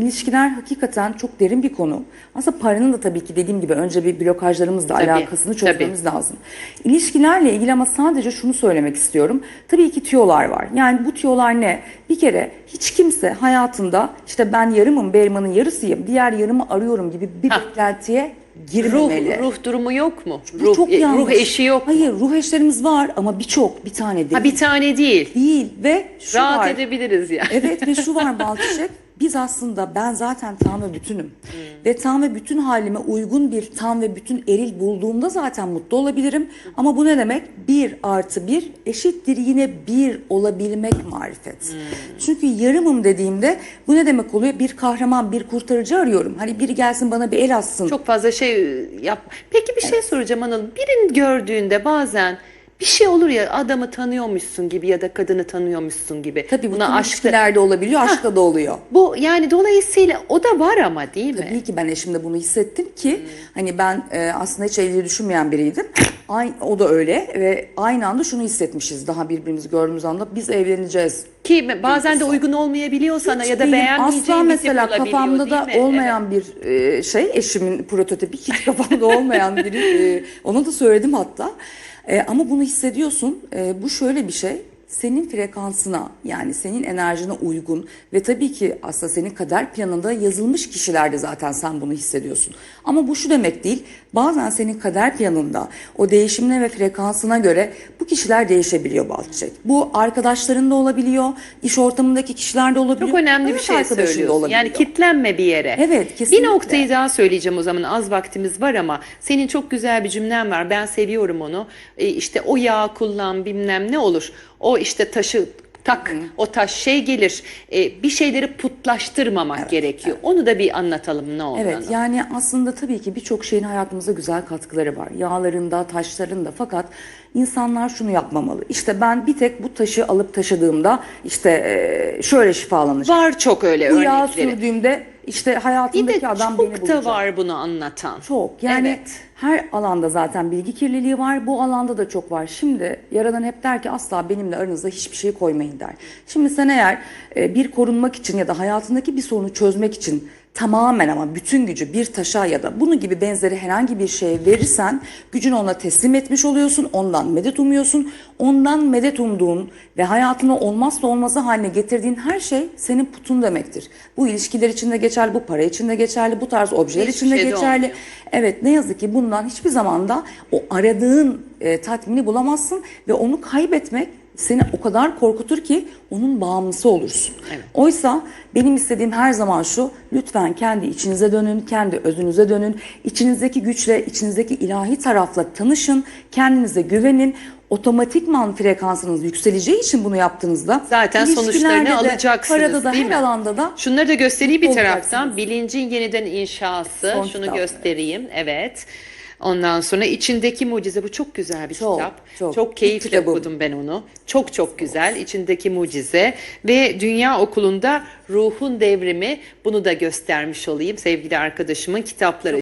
ilişkiler hakikaten çok derin bir konu. Aslında paranın da tabii ki dediğim gibi önce bir blokajlarımızla Tabii, alakasını tabii. çözmemiz lazım. İlişkilerle ilgili ama sadece şunu söylemek istiyorum. Tabii ki tüyolar var. Yani bu tüyolar ne? Bir kere hiç kimse hayatında işte ben yarımım, Berman'ın yarısıyım, diğer yarımı arıyorum gibi bir Hah. beklentiye Ruh, girmemeli. ruh durumu yok mu? Bu Ruh, çok e, yanlış. ruh eşi yok mu? Hayır, ruh eşlerimiz var ama birçok, bir tane değil. Ha bir tane değil. Değil ve şu Rahat var. edebiliriz yani. Evet ve şu var Balçıçek. Biz aslında ben zaten tam ve bütünüm. Ve tam ve bütün halime uygun bir tam ve bütün eril bulduğumda zaten mutlu olabilirim. Ama bu ne demek? Bir artı bir eşittir yine bir olabilmek marifet. Çünkü yarımım dediğimde bu ne demek oluyor? Bir kahraman, bir kurtarıcı arıyorum. Hani biri gelsin bana bir el atsın. Çok fazla şey yap. Peki bir şey soracağım Anıl. Birini gördüğünde bazen bir şey olur ya adamı tanıyormuşsun gibi ya da kadını tanıyormuşsun gibi. Tabii bu Buna aşkta. ilişkilerde olabiliyor, aşkta da oluyor. Bu yani dolayısıyla o da var ama değil mi? Tabii ki ben eşimde bunu hissettim ki hani ben e, aslında hiç evliliği düşünmeyen biriydim. Aynı, o da öyle ve aynı anda şunu hissetmişiz daha birbirimizi gördüğümüz anda biz evleneceğiz. Ki bazen de uygun olmayabiliyor sana ya da beğenmeyeceğin asla mesela kafamda da olmayan bir e, şey eşimin prototipi hiç kafamda olmayan biri e, ona da söyledim hatta. E, ama bunu hissediyorsun. E, bu şöyle bir şey. Senin frekansına yani senin enerjine uygun ve tabii ki aslında senin kader planında yazılmış kişilerde zaten sen bunu hissediyorsun. Ama bu şu demek değil. Bazen senin kader planında o değişimine ve frekansına göre bu kişiler değişebiliyor Balçiçek. Bu arkadaşların da olabiliyor, iş ortamındaki kişiler de olabiliyor. Çok önemli bir şey söylüyorsun. Yani kitlenme bir yere. Evet, Bir kesinlikle. noktayı daha söyleyeceğim o zaman az vaktimiz var ama senin çok güzel bir cümlen var. Ben seviyorum onu. E, işte o yağ kullan bilmem ne olur. O işte taşı tak o taş şey gelir. E, bir şeyleri putlaştırmamak gerekiyor. Onu da bir anlatalım ne olur. Evet yani aslında tabii ki birçok şeyin hayatımıza güzel katkıları var. Yağlarında, taşlarında fakat insanlar şunu yapmamalı. İşte ben bir tek bu taşı alıp taşıdığımda işte eee, şöyle şifalanacağım. Var çok öyle Bu örnekleri. sürdüğümde işte Bir hayatımdaki de adam beni çok bulacak. da var bunu anlatan. Çok yani Evet. Her alanda zaten bilgi kirliliği var. Bu alanda da çok var. Şimdi Yaradan hep der ki asla benimle aranızda hiçbir şey koymayın der. Şimdi sen eğer e, bir korunmak için ya da hayatındaki bir sorunu çözmek için tamamen ama bütün gücü bir taşa ya da bunun gibi benzeri herhangi bir şeye verirsen gücünü ona teslim etmiş oluyorsun. Ondan medet umuyorsun. Ondan medet umduğun ve hayatına olmazsa olmazı haline getirdiğin her şey senin putun demektir. Bu ilişkiler için de geçerli, bu para için de geçerli, bu tarz objeler Hiçbir için de şeyde geçerli. olmuyor. Evet ne yazık ki bundan hiçbir zaman da o aradığın e, tatmini bulamazsın ve onu kaybetmek seni o kadar korkutur ki onun bağımlısı olursun. Oysa benim istediğim her zaman şu lütfen kendi içinize dönün, kendi özünüze dönün. İçinizdeki güçle, içinizdeki ilahi tarafla tanışın, kendinize güvenin. Otomatikman frekansınız yükseleceği için bunu yaptığınızda Zaten sonuçlarını de, alacaksınız parada da değil her mi? alanda da Şunları da göstereyim bir taraftan. Bilincin yeniden inşası. Son Şunu kitap, göstereyim. Evet. Ondan sonra içindeki mucize bu çok güzel bir Çok, kitap. çok. Çok keyifle kitabım. okudum ben onu. Çok çok güzel. İçindeki mucize ve Dünya Okulu'nda Ruhun Devrimi bunu da göstermiş olayım sevgili arkadaşımın kitapları.